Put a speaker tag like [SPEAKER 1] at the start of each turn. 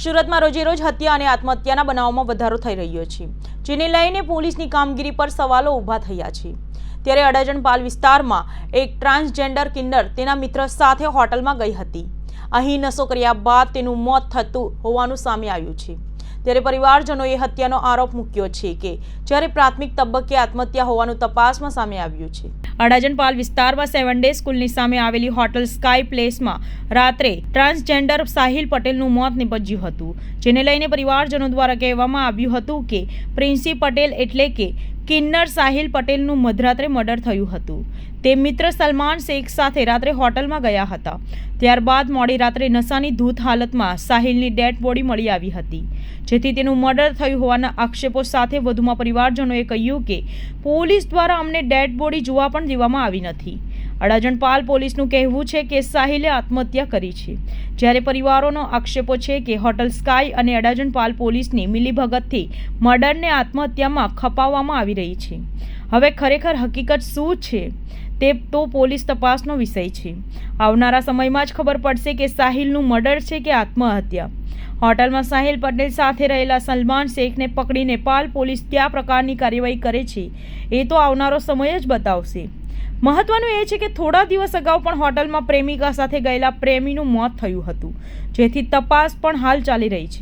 [SPEAKER 1] સુરતમાં રોજેરોજ હત્યા અને આત્મહત્યાના બનાવોમાં વધારો થઈ રહ્યો છે, જેને લઈને પોલીસની કામગીરી પર સવાલો ઊભા થયા છે. ત્યારે અડાજણ પાલ વિસ્તારમાં એક ટ્રાન્સજેન્ડર કિન્નર તેના મિત્ર સાથે હોટલમાં ગઈ હતી. અહીં નશો કર્યા બાદ તેનું મોત થતું હોવાનું સામે આવ્યું છે. ત્યારે પરિવારજનોએ હત્યાનો આરોપ મૂક્યો છે કે જ્યારે પ્રાથમિક તબક્કે આત્મહત્યા હોવાનું તપાસમાં સામે આવ્યું છે. અડાજણ વિસ્તારમાં સેવન ડે સ્કૂલની સામે આવેલી હોટલ સ્કાય પ્લેસમાં રાત્રે ટ્રાન્સજેન્ડર સાહિલ પટેલનું મોત નીપજ્યું હતું, જેને લઈને પરિવારજનો દ્વારા કહેવામાં આવ્યું હતું કે પ્રિન્સી પટેલ એટલે કે કિન્નર સાહિલ પટેલનું મધરાત્રે મર્ડર થયું હતું. તે મિત્ર સલમાન શેખ સાથે રાત્રે હોટલમાં ગયા હતા. ત્યારબાદ મોડી રાત્રે નશાની ધૂત હાલતમાં સાહિલની ડેડ બોડી મળી આવી હતી. જેથી તેનું મર્ડર થયું હોવાના આક્ષેપો સાથે વધુમાં પરિવારજનોએ કહ્યું કે પોલીસ દ્વારા અમને ડેડ બોડી જોવા પણ દેવામાં આવી નથી. અડાજણ પાલ પોલીસનું કહેવું છે કે સાહિલે આત્મહત્યા કરી છે. જ્યારે પરિવારોનો આક્ષેપો છે કે હોટલ સ્કાય અને અડાજણ પાલ પોલીસની મિલીભગતથી મર્ડરને આત્મહત્યામાં ખપાવવામાં આવી રહી છે. હવે ખરેખર હકીકત શું છે તે તો પોલીસ તપાસનો વિષય છે. આવનારા સમયમાં જ ખબર પડશે કે સાહિલનું મર્ડર છે કે આત્મહત્યા. હોટલમાં સાહિલ પટેલ સાથે રહેલા સલમાન શેખને પકડી નેપાલ પોલીસ કયા પ્રકારની કાર્યવાહી કરે છે એ તો આવનારો સમય જ બતાવશે. મહત્વનું એ છે કે થોડા દિવસ અગાઉ પણ હોટલમાં પ્રેમિકા સાથે ગયેલા પ્રેમીનું મોત થયું હતું, જેથી તપાસ પણ હાલ ચાલી રહી છે.